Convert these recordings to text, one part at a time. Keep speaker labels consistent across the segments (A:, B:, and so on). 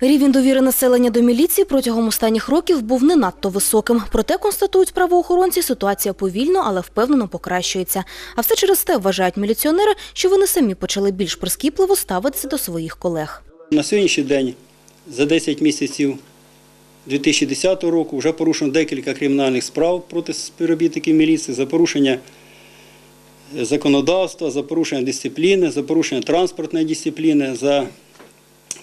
A: Рівень довіри населення до міліції протягом останніх років був не надто високим. Проте, констатують правоохоронці, ситуація повільно, але впевнено покращується. А все через те вважають міліціонери, що вони самі почали більш прискіпливо ставитися до своїх колег.
B: На сьогоднішній день за 10 місяців 2010 року вже порушено декілька кримінальних справ проти співробітників міліції за порушення законодавства, за порушення дисципліни, за порушення транспортної дисципліни, за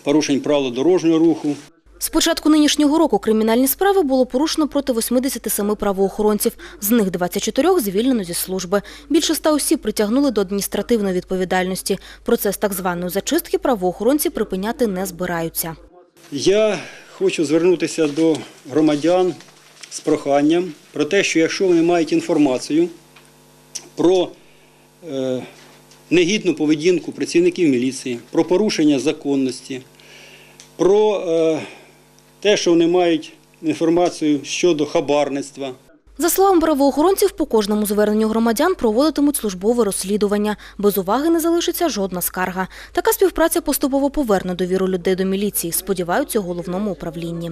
B: порушення правил дорожнього руху.
A: З початку нинішнього року кримінальні справи було порушено проти 87 правоохоронців. З них 24 звільнено зі служби. Більше ста осіб притягнули до адміністративної відповідальності. Процес так званої зачистки правоохоронці припиняти не збираються.
B: Я хочу звернутися до громадян з проханням про те, що якщо вони мають інформацію про е, негідну поведінку працівників міліції, про порушення законності, про е, те, що вони мають інформацію щодо хабарництва,
A: За словами правоохоронців, по кожному зверненню громадян проводитимуть службове розслідування. Без уваги не залишиться жодна скарга. Така співпраця поступово поверне довіру людей до міліції, сподіваються у головному управлінні.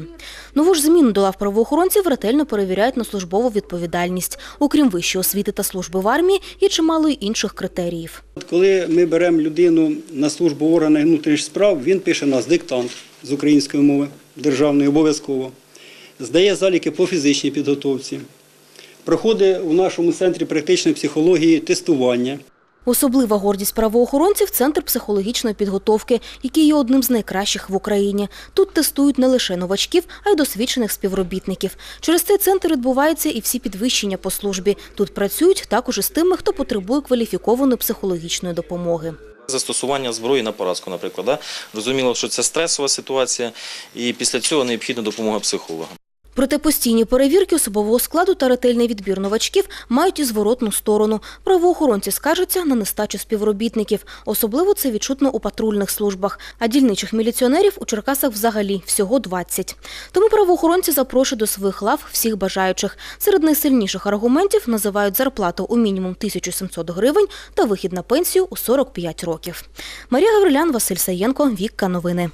A: Нову ж зміну до лав правоохоронців ретельно перевіряють на службову відповідальність. Окрім вищої освіти та служби в армії, є чимало й інших критеріїв.
B: Коли ми беремо людину на службу в внутрішніх справ, він пише нас диктант з української мови державної обов'язково, здає заліки по фізичній підготовці, проходить у нашому центрі практичної психології тестування.
A: Особлива гордість правоохоронців – центр психологічної підготовки, який є одним з найкращих в Україні. Тут тестують не лише новачків, а й досвідчених співробітників. Через цей центр відбуваються і всі підвищення по службі. Тут працюють також і з тими, хто потребує кваліфікованої психологічної допомоги.
C: Застосування зброї на поразку, наприклад. Да? Розуміло, що це стресова ситуація, і після цього необхідна допомога психолога.
A: Проте постійні перевірки особового складу та ретельний відбір новачків мають і зворотну сторону. Правоохоронці скаржаться на нестачу співробітників. Особливо це відчутно у патрульних службах. А дільничих міліціонерів у Черкасах взагалі всього 20. Тому правоохоронці запрошують до своїх лав всіх бажаючих. Серед найсильніших аргументів називають зарплату у мінімум 1700 гривень та вихід на пенсію у 45 років. Марія Гаврилян, Василь Саєнко, Вікка Новини.